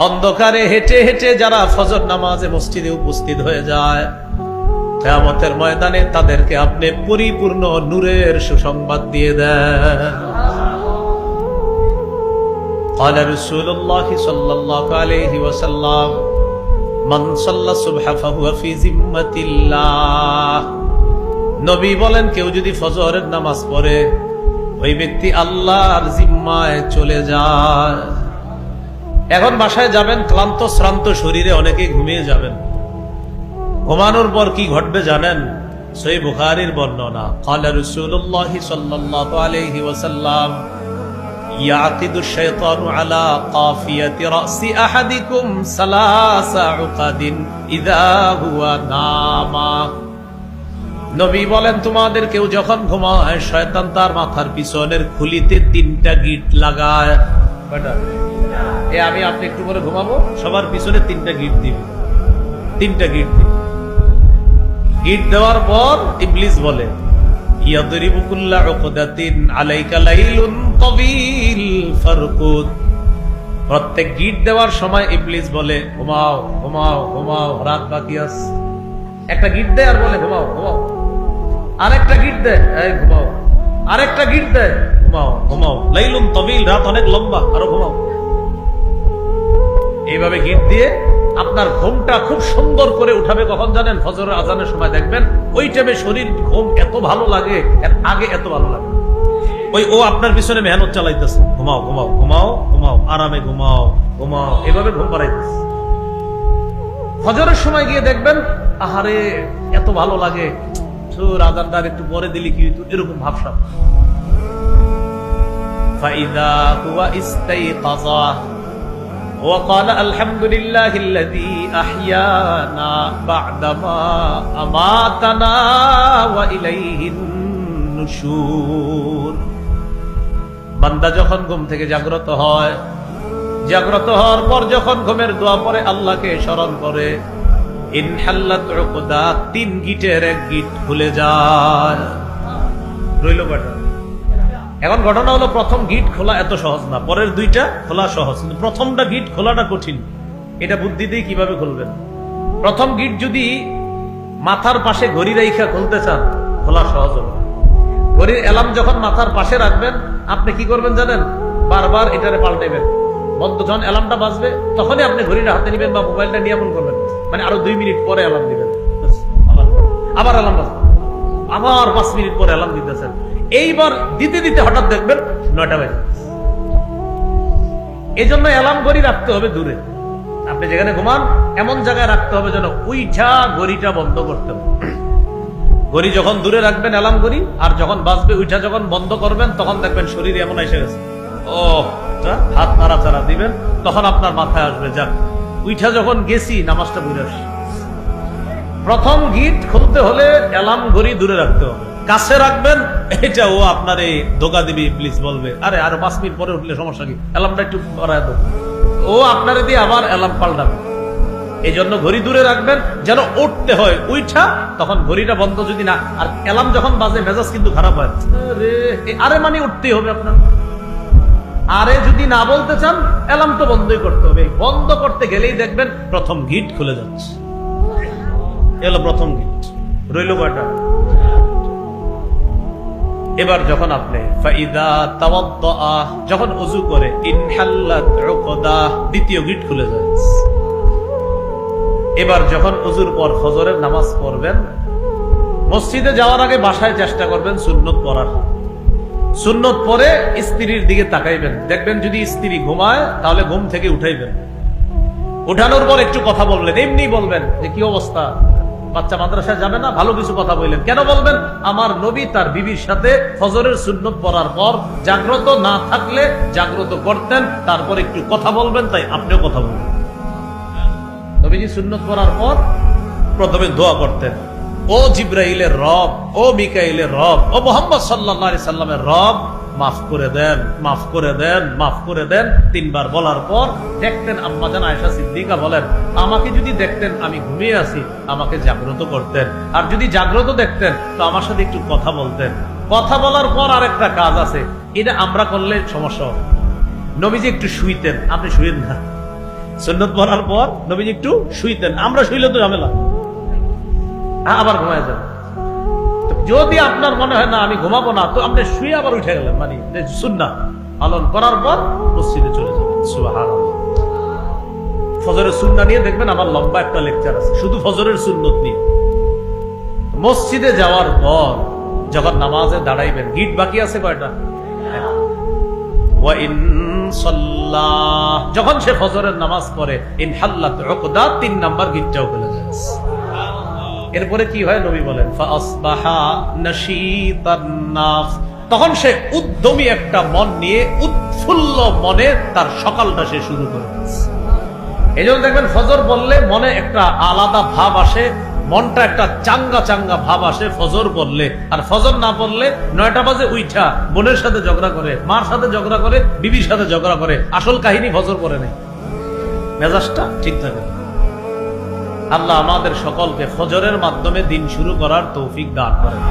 অন্ধকারে হেঁটে হেঁটে যারা ফজর নামাজে মসজিদে উপস্থিত হয়ে যায় কেয়ামতের ময়দানে তাদেরকে আপনি পরিপূর্ণ নূরের সুসংবাদ দিয়ে দেন قال رسول الله صلى الله عليه وسلم من صلى الصبح فهو في ذمة الله নবী বলেন কেউ যদি ফজরের নামাজ পড়ে ওই ব্যক্তি আল্লাহর জিম্মায় চলে যায় এখন বাসায় যাবেন ক্লান্ত শ্রান্ত শরীরে অনেকে ঘুমিয়ে যাবেন ঘুমানোর পর কি ঘটবে জানেন সই বুখারির বর্ণনা قال رسول الله صلى الله عليه وسلم يعقد الشيطان على قافية رأس أحدكم ثلاث عقد إذا هو نام নবী বলেন তোমাদের কেউ যখন ঘুমায় শয়তান তার মাথার পিছনের খুলিতে তিনটা গিট লাগায় কয়টা? এ, আমি আপনি একটু করে ঘুমাবো। সবার পিছনে তিনটা গিট দিবে। তিনটা গিট দিবে। গিট দেওয়ার পর ইবলিস বলে, ইয়াদরিবু কুল্লা উকদাতিন আলাইকা লাইলুন তাবিল ফারকুদ। প্রত্যেক গিট দেওয়ার সময় ইবলিস বলে, ঘুমাও ঘুমাও ঘুমাও, রাত বাকি আছে। একটা গিট দেয় আর বলে, ঘুমাও ঘুমাও। আরেকটা গিট দেয়, এই, ঘুমাও। আরেকটা গিট দেয়। ঘুমাও ঘুমাও। লাইলুন তবিল, রাত অনেক লম্বা, আরও ঘুমাও। এইভাবে গিট দিয়ে আপনার ঘুমটা খুব সুন্দর করে উঠাবে। কখন জানেন? ফজরের আজানের সময় দেখবেন, ওই টাইমে শরীর, ঘুম এত ভালো লাগে, এর আগে এত ভালো লাগে ওই, ও আপনার পিছনে মেহনত চালাইতেছে। ঘুমাও ঘুমাও ঘুমাও ঘুমাও, আরামে ঘুমাও ঘুমাও। এভাবে ঘুম পাড়াইতেছে ফজরের সময় গিয়ে দেখবেন, আহারে, এত ভালো লাগে রাজার দ্বার একটু পরে দিলি কি হইতো এরকম ভাবসাব ফাইদা হুয়া ইস্তাইকাযা وقال الحمد لله الذي أحيانا بعدما أماتنا وإليه النشور বান্দা যখন ঘুম থেকে জাগ্রত হয় জাগ্রত হওয়ার পর যখন ঘুমের দোয়া পরে আল্লাহকে স্মরণ করে ইনহাল্লাত উকদা, তিন গিটের এক গিট খুলে যায়। রইল কয়টা এখন ঘটনা হলো প্রথম গিট খোলা এত সহজ না, পরের দুইটা খোলা সহজ। কিন্তু প্রথমটা গিট খোলাটা কঠিন। এটা বুদ্ধি দিয়ে কীভাবে খুলবেন? প্রথম গিট যদি মাথার পাশে ঘড়ি রেখা খুলতে চান, খোলা সহজ হবে। ঘড়ির অ্যালার্ম যখন মাথার পাশে রাখবেন, আপনি কি করবেন জানেন? বারবার এটারে পাল্টাইবেন। বন্ধ যখন অ্যালার্মটা বাজবে, তখনই আপনি ঘড়িটা হাতে নেবেন বা মোবাইলটা নিয়ে এমন করবেন। মানে আরও দুই মিনিট পরে অ্যালার্ম দিবেন। আবার অ্যালার্ম বাজবে। আবার পাঁচ মিনিট পরে অ্যালার্ম দিতেছেন। এইবার দিতে দিতে হঠাৎ দেখবেন নয়টা বাজে। এই জন্য অ্যালার্ম ঘড়ি রাখতে হবে দূরে। আপনি যেখানে ঘুমান, এমন জায়গায় রাখতে হবে যেন উইঠা ঘড়িটা বন্ধ করতে হবে। ঘড়ি যখন দূরে রাখবেন অ্যালার্ম ঘড়ি, আর যখন বাজবে, উইঠা যখন বন্ধ করবেন, তখন দেখবেন শরীর এমন এসে গেছে। ও যা, হাত নাড়াচাড়া দিবেন তখন আপনার মাথায় আসবে যাক উইঠা যখন গেছি নামাজটা বুঝে আসি প্রথম গিট খুলতে হলে অ্যালার্ম ঘড়ি দূরে রাখতে হবে। কাছে রাখবেন এটা ও আপনার এই ধোকা দিবি প্লিজ বলবে। আরে আরও পাঁচ মিনিট পরে উঠলে সমস্যা কি? অ্যালার্মটা একটু করায় দেবো ও আপনারে দিয়ে আবার অ্যালার্ম পাল্টাবে। এই জন্য ঘড়ি দূরে রাখবেন যেন উঠতে হয়। উইঠা তখন ঘড়িটা বন্ধ যদি না আর অ্যালার্ম যখন বাজে মেজাজ কিন্তু খারাপ হয় আরে মানে উঠতেই হবে আপনার। আরে যদি না বলতে চান অ্যালার্ম তো বন্ধই করতে হবে। বন্ধ করতে গেলেই দেখবেন প্রথম গিট খুলে যাচ্ছে। এলো প্রথম গিট রইল কয়টা? এবার যখন আপনি যখন অজু করে দ্বিতীয় গিট খুলে যায়। এবার যখন অজুর পর ফজরের নামাজ পড়বেন, মসজিদে যাওয়ার আগে বাসায় চেষ্টা করবেন সুন্নত পড়ার। সুন্নত পরে স্ত্রীর দিকে তাকাইবেন। দেখবেন যদি স্ত্রী ঘুমায়, তাহলে ঘুম থেকে উঠাইবেন। উঠানোর পর একটু কথা বললেন এমনি বলবেন যে, কি অবস্থা? বাচ্চা মাদ্রাসায় যাবে না? ভালো কিছু কথা বললেন। কেন বলবেন? আমার নবী তার বিবির সাথে ফজরের সুন্নত পড়ার পর জাগ্রত না থাকলে জাগ্রত করতেন, তারপর একটু কথা বলবেন, তাই আপনিও কথা বলবেন। নবীজি সুন্নত পড়ার পর প্রথমে দোয়া করতেন। ও জিব্রাইলের রব, ও মিকাইলের রব, ও মোহাম্মদ সাল্লাহ সাল্লামের রব, মাফ করে দেন, মাফ করে দেন, মাফ করে দেন। তিনবার বলার পর দেখতেন আম্মাজান আয়সা সিদ্দিকা বলেন, আমাকে যদি দেখতেন, আমি ঘুমিয়ে আছি, আমাকে জাগ্রত করতেন। আর যদি জাগ্রত দেখতেন, তো আমার সাথে একটু কথা বলতেন। কথা বলার পর আরেকটা কাজ আছে, এটা আমরা করলে সমস্যা নবীজি একটু শুইতেন, আপনি শুয়েন না। সুন্নত বলার পর নবীজি একটু শুইতেন, আমরা শুইলে তো ঝামেলা। আবার ঘুমায় যাবে। যদি আপনার মনে হয়, না, আমি ঘুমাবো না, তো আপনি শুয়ে আবার উঠে গেলেন। মানে সুন্না পালন করার পর মসজিদে চলে যাবেন। ফজরের সুন্না নিয়ে দেখবেন আমার লম্বা একটা লেকচার আছে। শুধু ফজরের সুন্নত নিয়ে। মসজিদে যাওয়ার পর যখন নামাজে দাঁড়াইবেন, গিট বাকি আছে কয়টা। যখন সে ফজরের নামাজ পড়ে ইনহাল্লা তিন নাম্বার গিটটাও খুলে যায়। এরপরে কি হয় নবী বলেন। তখন সে উদ্যমী একটা মন নিয়ে উৎফুল্ল মনে তার সকালটা সে শুরু করে এই জন্য দেখবেন ফজর বললে মনে একটা আলাদা ভাব আসে, মনটা একটা চাঙ্গা চাঙ্গা ভাব আসে ফজর বললে আর ফজর না বললে নয়টা বাজে উইঠা, বোনের সাথে ঝগড়া করে, মার সাথে ঝগড়া করে, বিবির সাথে ঝগড়া করে আসল কাহিনী ফজর করে নেই মেজাজটা ঠিক থাকে। আল্লাহ আমাদের সকলকে ফজরের মাধ্যমে দিন শুরু করার তৌফিক দান করেন।